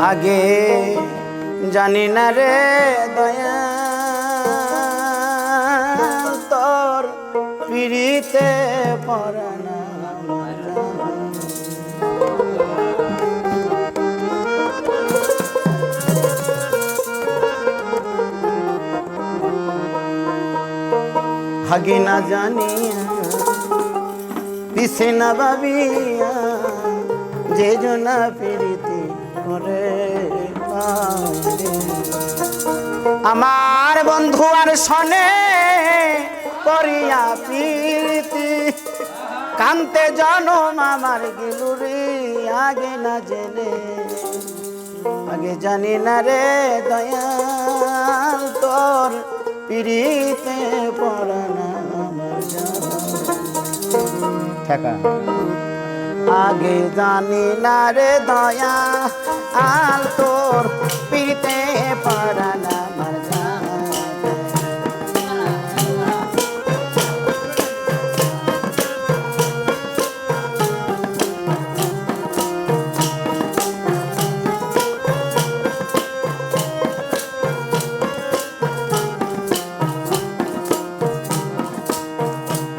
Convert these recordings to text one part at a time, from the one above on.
আগে জানি না রে দয়া তোর পিড়িতে হাগে না জানিয়া, পিছে না ভাবিয়া যে জনা প্রীতি আমার বন্ধু আর শনে করিয়া প্রীতি। কান্তে জনম আমার গিলুরি, আগে না জেনে। আগে জানি না রে দয়াল তোর পিড়িতে পড়ানা আমার ঠেকা। আগে জানি না রে দয়া আল তোর পিড়িতে পড়ানা আমার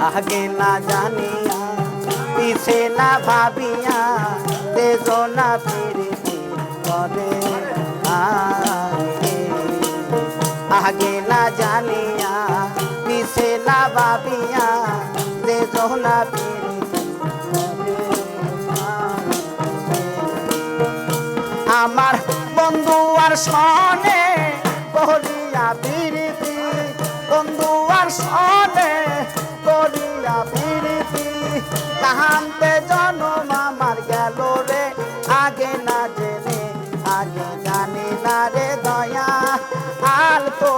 আগে না জানিয়া পিছে না ভাবিয়া, তেজ না ফিরিতে করে আগে। না জানিয়া পিছে না ভাবিয়া, তেজ না আগে। আমার বন্ধু আর সনে করিয়া প্রীতি বন্ধু আর সনে করিয়া কাহান্তে জনম আমার গেল রে। আগে না জেনে, আগে জানি না রে দয়া। আল তো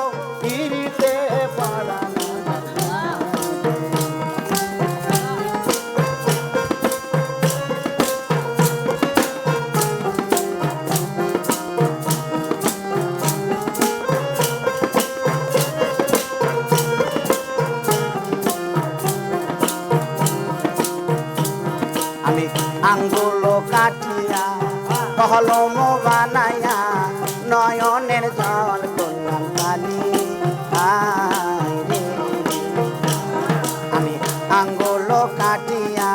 আঙ্গুল কাটিয়া কলম বানাইয়া নয়নের জল করলাম কালি। আমি আঙ্গুল কাটিয়া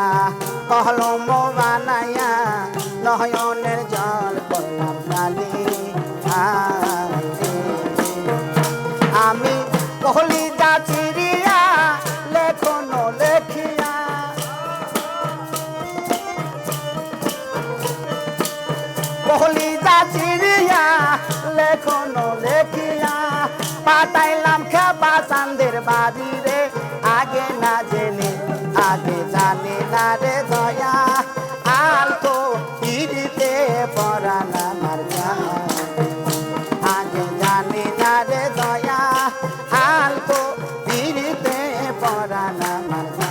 কলম বানাইয়া নয়নের জল করলাম কালি। আমি কহলি কহলি যা চিরিয়া লেখন লেখিয়া, পাতাইলাম খেপা চান্দের বাড়ি রে আগে না জেনে, আগে জানি না রে দয়া। আর আলতো পিড়িতে পরানা মার আগে জানি না রে দয়া, আর আলতো পিড়িতে পরানা মার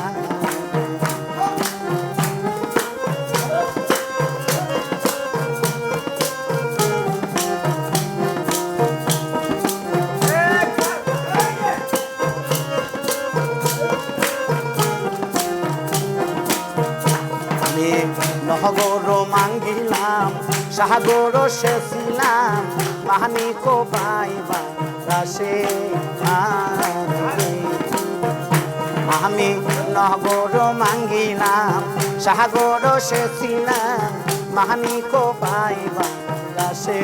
নহগর মাঙ্গিলাম, সাগর শেষিলাম মাহানি কো পাইবা রাসে আমি নহগর মাঙ্গিলাম, সাগর শেষিলাম মাহানি কো পাইবা রাসে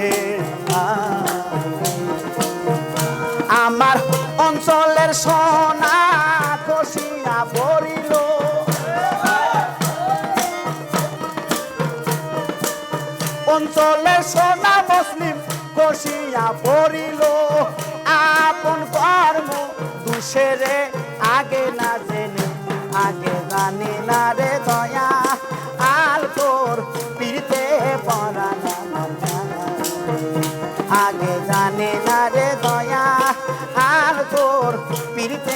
আমার অঞ্চলের সোনা খসিয়া পড়িল অঞ্চলে সোনা মুসলিম কষিয়া পড়িল। আপন কর্ম দুষেরে আগে না জেনে, আগে জানি না রে দয়া। আল তোর পিড়তে পড়ানা আগে জানে না রে দয়া আর তোর পিড়তে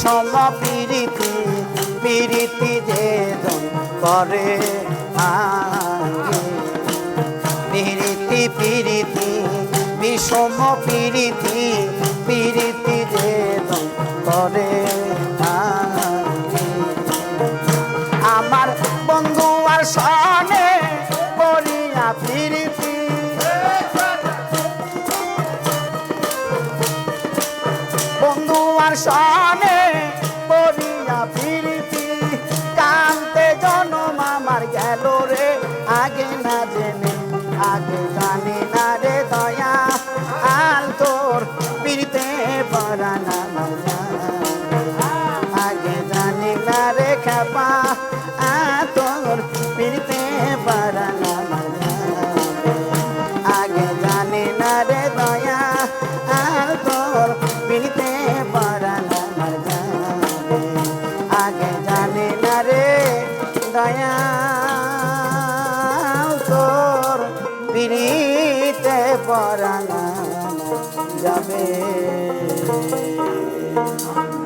বিষম পিড়িতে পিরিতি যে করে পিরিতি পিরিতি বিষম পিরিতি পিরিতি যে করে আমার বন্ধু আর সনে করিয়া ফিরিতি বন্ধু আর আগে না জেনে, আগে জানে না রে দয়া আল তোর পিড়িতে পড়া না মায়া। আগে জানে না রে খাপা Amen. Amen.